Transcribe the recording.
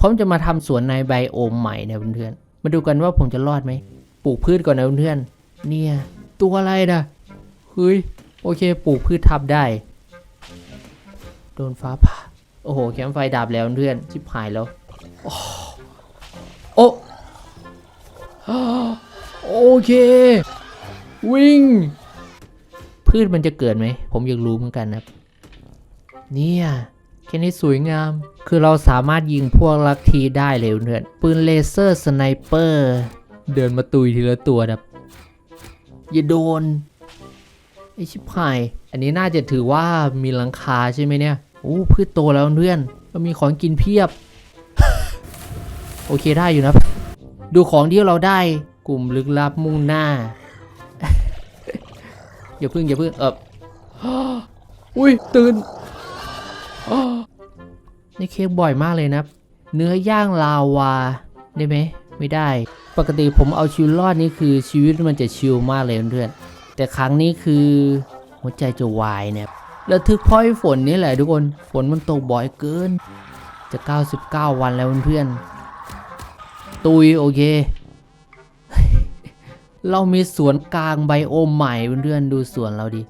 ผมจะมาทำสวนในไบโอมใหม่นะเพื่อนๆ มาดูกันว่าผมจะรอดไหม ปลูกพืชก่อนนะเพื่อนๆ เนี่ย ตัวอะไรนะเฮ้ย โอเค ปลูกพืชทับได้ โดนฟ้าผ่า โอ้โห แคมไฟดับแล้วเพื่อนชิบหายแล้ว โอ้ โอเค วิ่ง พืชมันจะเกิดไหม ผมอยากรู้เหมือนกันนะเนี่ย แค่นี้สวยงาม คือเราสามารถยิงพวกลักทีได้เลยเพื่อนปืนเลเซอร์สไนเปอร์เดินมาตุยทีละตัวแบบอย่าโดนไอชิบหาย อันนี้น่าจะถือว่ามีหลังคาใช่ไหมเนี่ยโอ้พืชโตแล้วเพื่อนเรามีของกินเพียบ โอเคได้อยู่นะ ดูของที่เราได้กลุ่มลึกลับมุ่งหน้า อย่าพึ่งอย่าพึ่งเอออุ้ยตื่น ในเค้กบ่อยมากเลยนะ เนื้อย่างลาวาได้ไหมไม่ได้ ปกติผมเอาชีวิตรอดนี่คือชีวิตมันจะชิลมากเลยเพื่อนแต่ครั้งนี้คือหัวใจจะวายเนี่ยแล้วทึกพราะไอ้ฝนนี่แหละทุกคนฝนมันตกบ่อยเกิน จะ 99 วันแล้วเพื่อนตุยโอเคเรามีสวนกลางไบโอมใหม่เพื่อนๆดูสวนเราดิ